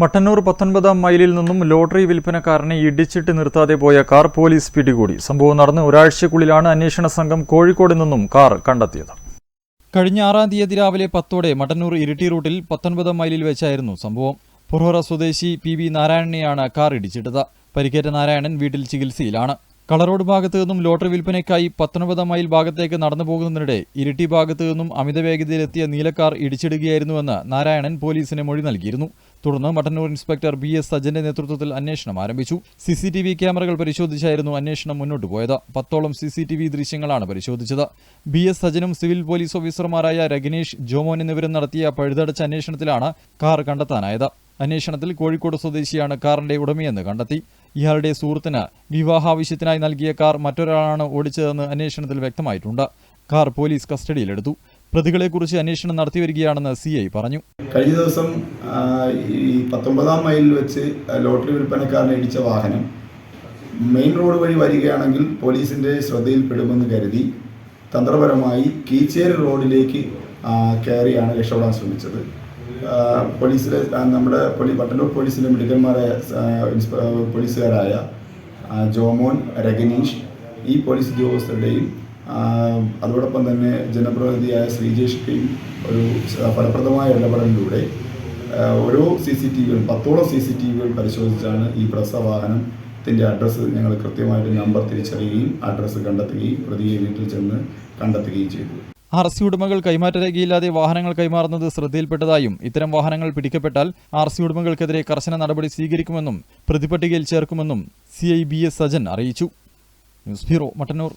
മട്ടന്നൂർ പത്തൊൻപതാം മൈലിൽ നിന്നും ലോട്ടറി വിൽപ്പനക്കാരനെ ഇടിച്ചിട്ട് നിർത്താതെ പോയ കാർ പോലീസ് പിടികൂടി. സംഭവം നടന്ന് ഒരാഴ്ചക്കുള്ളിലാണ് അന്വേഷണ സംഘം കോഴിക്കോട് നിന്നും കാർ കണ്ടെത്തിയത്. കഴിഞ്ഞ ആറാം തീയതി രാവിലെ പത്തോടെ മട്ടന്നൂർ ഇരിട്ടി റൂട്ടിൽ പത്തൊൻപതാം മൈലിൽ വെച്ചായിരുന്നു സംഭവം. പുറോറ സ്വദേശി പി വി നാരായണനെയാണ് കാർ ഇടിച്ചിട്ടത്. പരിക്കേറ്റ നാരായണൻ വീട്ടിൽ ചികിത്സയിലാണ്. കളറോഡ് ഭാഗത്തു നിന്നും ലോട്ടറി വിൽപ്പനയ്ക്കായി പത്തൊൻപത് മൈൽ ഭാഗത്തേക്ക് നടന്നു പോകുന്നതിനിടെ ഇരിട്ടി ഭാഗത്തു നിന്നും അമിത വേഗതയിലെത്തിയ നീലക്കാർ ഇടിച്ചിടുകയായിരുന്നുവെന്ന് നാരായണൻ പോലീസിന് മൊഴി നൽകിയിരുന്നു. തുടർന്ന് മട്ടന്നൂർ ഇൻസ്പെക്ടർ ബി എസ് സജന്റെ നേതൃത്വത്തിൽ അന്വേഷണം ആരംഭിച്ചു. സി സി ടി വി ക്യാമറകൾ പരിശോധിച്ചായിരുന്നു അന്വേഷണം മുന്നോട്ട് പോയത്. പത്തോളം സി സി ടി വി ദൃശ്യങ്ങളാണ് പരിശോധിച്ചത്. ബി എസ് സജനും സിവിൽ പോലീസ് ഓഫീസർമാരായ രഗനേഷ് ജോമോൻ എന്നിവരും നടത്തിയ പഴുതടച്ച അന്വേഷണത്തിലാണ് കാർ കണ്ടെത്താനായത്. അന്വേഷണത്തിൽ കോഴിക്കോട് സ്വദേശിയാണ് കാറിന്റെ ഉടമയെന്ന് കണ്ടെത്തി. ഇയാളുടെ സുഹൃത്തിന് വിവാഹാവശ്യത്തിനായി നൽകിയ കാർ മറ്റൊരാളാണ് ഓടിച്ചതെന്ന് അന്വേഷണത്തിൽ വ്യക്തമായിട്ടുണ്ട്. കാർ പോലീസ് കസ്റ്റഡിയിലെടുത്തു. പ്രതികളെക്കുറിച്ച് അന്വേഷണം നടത്തിവരികയാണെന്ന് സി ഐ പറഞ്ഞു. കഴിഞ്ഞ ദിവസം ഈ പത്തൊമ്പതാം മൈലിൽ വെച്ച് ലോട്ടറി വിൽപ്പനക്കാരനെ ഇടിച്ച വാഹനം മെയിൻ റോഡ് വഴി വരികയാണെങ്കിൽ പോലീസിന്റെ ശ്രദ്ധയിൽപ്പെടുമെന്ന് കരുതി തന്ത്രപരമായി കീച്ചേരി റോഡിലേക്ക് കയറിയാണ് രക്ഷപ്പെടാൻ ശ്രമിച്ചത്. പോലീസിലെ നമ്മുടെ പട്ടന്നൂർ പോലീസിലെ മിടുക്കന്മാരെ പോലീസുകാരായ ജോമോൻ രഗനീഷ് ഈ പോലീസ് ഉദ്യോഗസ്ഥരുടെയും അതോടൊപ്പം തന്നെ ജനപ്രതിനിധിയായ ശ്രീജേഷിന്റെയും ഒരു ഫലപ്രദമായ ഇടപെടലിലൂടെ ഓരോ സി സി ടി വികൾ പത്തോളം സി സി ടി വികൾ പരിശോധിച്ചാണ് ഈ പ്രസവാഹനത്തിന്റെ അഡ്രസ്സ് ഞങ്ങൾ കൃത്യമായിട്ട് നമ്പർ തിരിച്ചറിയുകയും അഡ്രസ്സ് കണ്ടെത്തുകയും പ്രതിയെ വീട്ടിൽ ചെന്ന് കണ്ടെത്തുകയും ചെയ്തു. ആർ സി ഉടമകൾ കൈമാറ്റ രേഖയില്ലാതെ വാഹനങ്ങൾ കൈമാറുന്നത് ശ്രദ്ധയിൽപ്പെട്ടതായും ഇത്തരം വാഹനങ്ങൾ പിടിക്കപ്പെട്ടാൽ ആർ സി ഉടമകൾക്കെതിരെ കർശന നടപടി സ്വീകരിക്കുമെന്നും പ്രതിപട്ടികയിൽ ചേർക്കുമെന്നും C I B S Sajan അറിയിച്ചു. News bureau Mattannur.